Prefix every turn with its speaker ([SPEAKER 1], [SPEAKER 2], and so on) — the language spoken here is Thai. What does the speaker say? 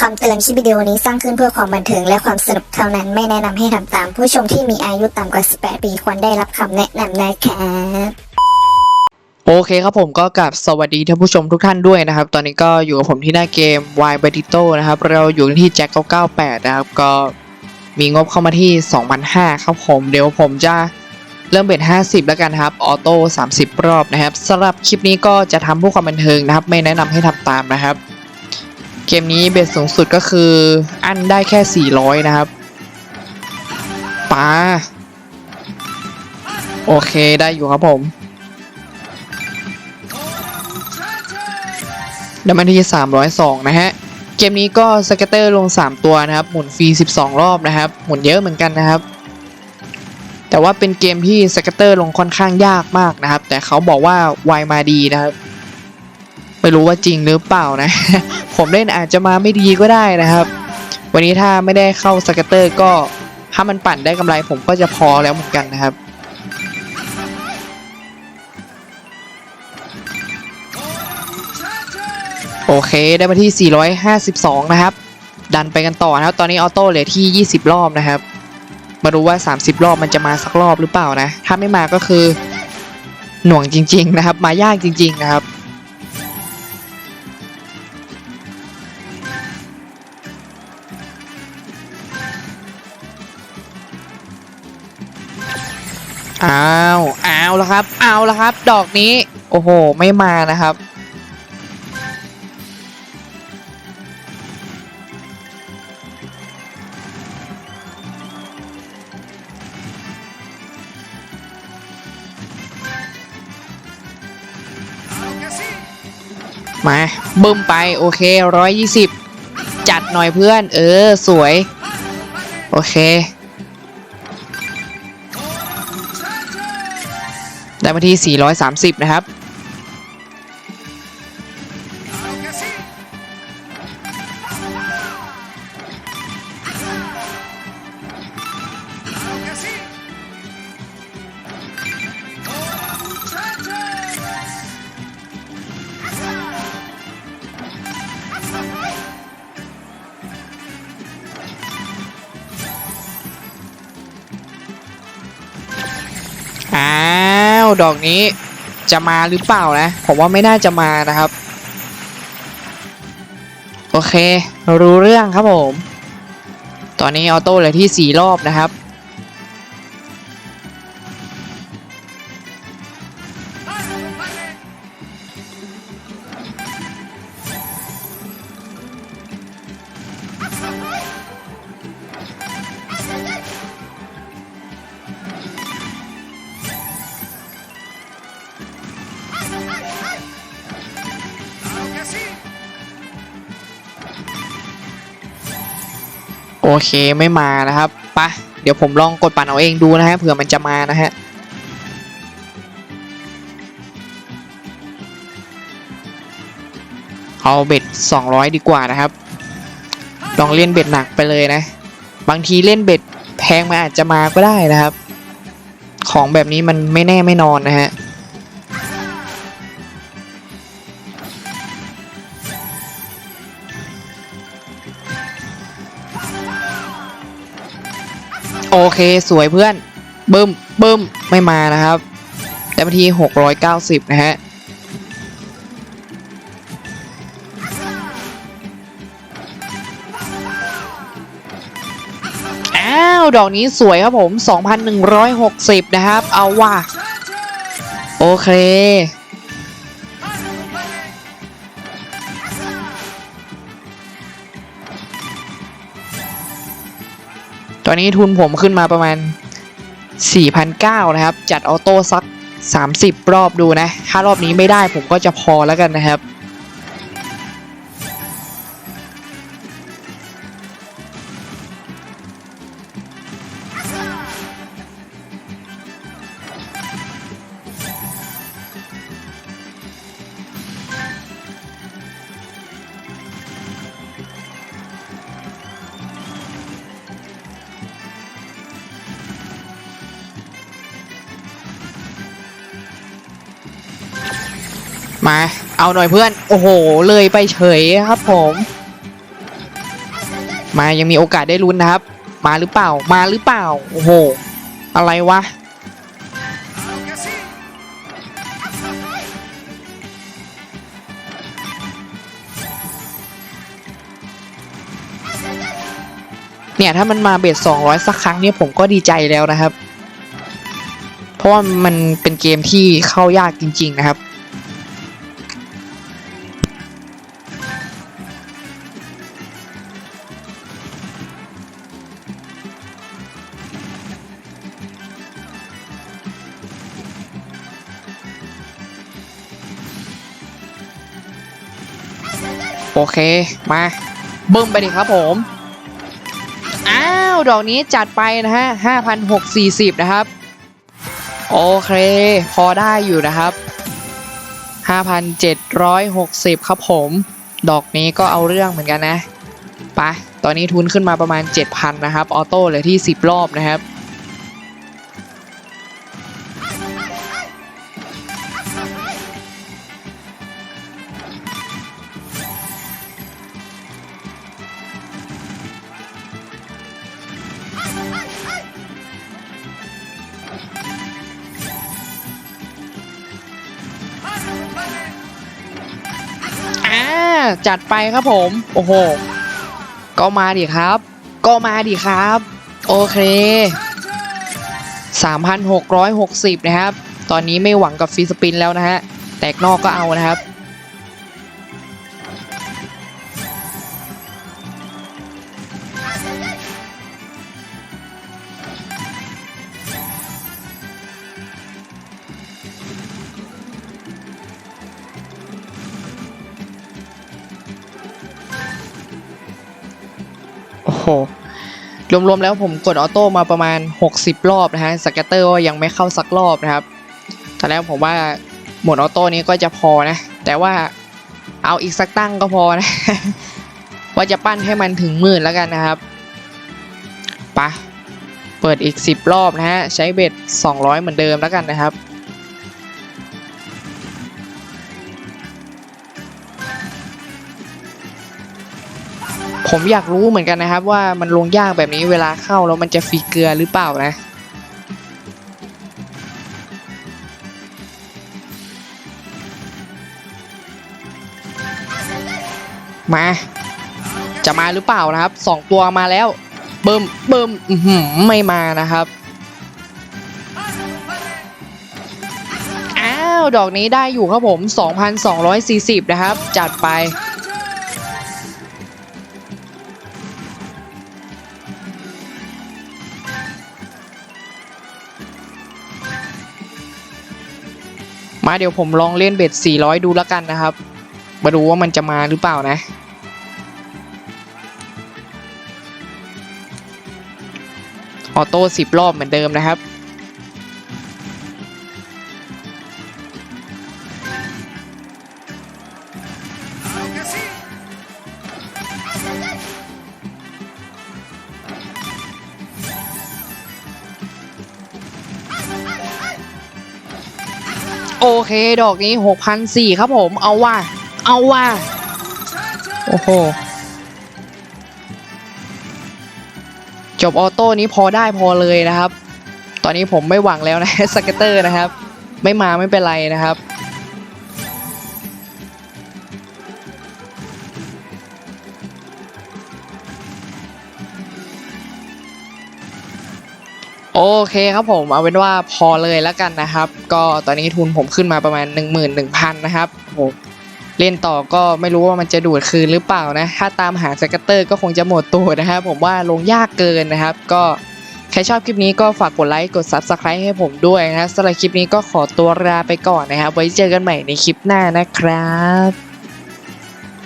[SPEAKER 1] คำเตือนคลิปวิดีโอนี้สร้างขึ้นเพื่อความบันเทิงและความสนุกเท่านั้นไม่แนะนำให้ทำตาม ผู้ชมที่มีอายุต่ำกว่า 18 ปีควรได้รับคำแนะนำนะครับ
[SPEAKER 2] โอเคครับผมก็กลับสวัสดีท่านผู้ชมทุกท่านด้วยนะครับ ตอนนี้ก็อยู่กับผมที่หน้าเกม Y b a t i t o นะครับ เราอยู่ที่แจ็ค998 นะครับ ก็มีงบเข้ามาที่ 2,500ครับผม เดี๋ยวผมจะเริ่มเบ็ด50 แล้วกันครับ ออโต้ 30 รอบนะครับสำหรับคลิปนี้ก็จะทำเพื่อความบันเทิงนะครับ ไม่แนะนำให้ทำตามนะครับ เกมนี้เบ็ดสูงสุดก็คือ อันได้แค่ 400 นะครับปาโอเคได้อยู่ครับผมน้ำมันที่302 นะฮะ เกมนี้ก็สเก็ตเตอร์ลง 3 ตัวนะครับ หมุนฟรี 12 รอบนะครับ หมุนเยอะเหมือนกันนะครับ แต่ว่าเป็นเกมที่สเก็ตเตอร์ลงค่อนข้างยากมากนะครับ แต่เขาบอกว่าไวมาดีนะครับ ไม่รู้ว่าจริงหรือเปล่านะ ผมเล่นอาจจะมาไม่ดีก็ได้นะครับ วันนี้ถ้าไม่ได้เข้าสเกตเตอร์ก็ถ้ามันปั่นได้กำไรผมก็จะพอแล้วเหมือนกันนะครับ โอเคได้มาที่ 452 นะครับ ดันไปกันต่อนะครับ ตอนนี้ออโต้เหลือที่ 20 รอบนะครับ มาดูว่า 30 รอบมันจะมาสักรอบหรือเปล่านะ ถ้าไม่มาก็คือ หน่วงจริง ๆ นะครับ มายากจริง ๆ นะครับ อ้าวอ้าวแล้วครับเอาแล้วครับ ดอกนี้ โอ้โห ไม่มานะครับ มาบึ้มไป โอเคร้อยยี่สิบจัดหน่อยเพื่อน เออ สวย โอเค ได้มาที่ 430 นะครับ ดอกนี้จะมาหรือเปล่านะ ผมว่าไม่น่าจะมานะครับ โอเค รู้เรื่องครับผม ตอนนี้ออโต้เหลือที่4รอบนะครับ โอเคไม่มานะครับปะเดี๋ยวผมลองกดปั่นเอาเองดูนะฮะเผื่อมันจะมานะฮะเอาเบ็ด200 ดีกว่านะครับ ลองเล่นเบ็ดหนักไปเลยนะ บางทีเล่นเบ็ดแพงมันอาจจะมาก็ได้นะครับ ของแบบนี้มันไม่แน่ไม่นอนนะฮะ โอเคสวยเพื่อนบึ้มบึ้มไม่มานะครับได้มาที่ 690 นะฮะ อ้าว ดอกนี้สวยครับผม 2,160 นะครับ เอาว่ะ โอเค ตอนนี้ทุนผมขึ้นมาประมาณ 4,900 นะครับ จัดออโต้สัก 30 รอบดูนะ ถ้ารอบนี้ไม่ได้ผมก็จะพอแล้วกันนะครับ มา เอาหน่อยเพื่อน โอ้โห เลยไปเฉยครับผม มายังมีโอกาสได้ลุ้นนะครับ มาหรือเปล่า มาหรือเปล่า โอ้โห อะไรวะ เนี่ย ถ้ามันมาเบส200สักครั้งเนี่ยผมก็ดีใจแล้วนะครับ เพราะว่ามันเป็นเกมที่เข้ายากจริง ๆ นะครับ โอเค มาเบิ่มไปดิครับผม อ้าว ดอกนี้จัดไปนะฮะ5,640นะครับ โอเค พอได้อยู่นะครับ5,760ครับผม ดอกนี้ก็เอาเรื่องเหมือนกันนะ ไป ตอนนี้ทุนขึ้นมาประมาณ7,000นะครับ ออโต้เลยที่10รอบนะครับ จัดไปครับผม โอ้โห ก็มาดิครับ ก็มาดิครับ โอเค 3,660 นะครับ ตอนนี้ไม่หวังกับฟรีสปินแล้วนะฮะ แตกนอกก็เอานะครับ รวมๆแล้วผมกดออโต้มาประมาณ 60 รอบนะฮะสเก็ตเตอร์ก็ยังไม่เข้าสักรอบนะครับตอนแรกผมว่าหมดออโต้นี้ก็จะพอนะ แต่ว่าเอาอีกสักตั้งก็พอนะ ว่าจะปั้นให้มันถึงหมื่นแล้วกันนะครับปะเปิดอีก 10 รอบนะฮะ ใช้เบ็ด 200 เหมือนเดิมแล้วกันนะครับ ผมอยากรู้เหมือนกันนะครับ ว่ามันลงยากแบบนี้เวลาเข้าแล้วมันจะฟรีเกลือหรือเปล่านะมา จะมาหรือเปล่านะครับสองตัวมาแล้ว เบิ่มเบิ่มหือไม่มานะครับ อ้าว ดอกนี้ได้อยู่ครับผม 2,240 นะครับ จัดไป มาเดี๋ยวผมลองเล่นเบ็ด 400 ดูแล้วกันนะครับ มาดูว่ามันจะมาหรือเปล่านะ ออโต้10 รอบเหมือนเดิมนะครับ โอเค ดอกนี้หกพันสี่ครับผม เอาว่า เอาว่า โอ้โห จบออโต้นี้พอได้พอเลยนะครับ ตอนนี้ผมไม่หวังแล้วนะสเก็ตเตอร์นะครับ ไม่มาไม่เป็นไรนะครับ โอเคครับผมเอาเป็นว่าพอเลยแล้วกันนะครับ ก็ตอนนี้ทุนผมขึ้นมาประมาณ 11,000นะครับโอ้โหเล่นต่อก็ไม่รู้ว่ามันจะดูดคืนหรือเปล่านะ ถ้าตามหาสเก็ตเตอร์ก็คงจะหมดตัวนะครับ ผมว่าลงยากเกินนะครับ ก็ใครชอบคลิปนี้ก็ฝากกดไลค์ กด Subscribe ให้ผมด้วยนะสำหรับคลิปนี้ก็ขอตัวลาไปก่อนนะครับ ไว้เจอกันใหม่ในคลิปหน้านะครับ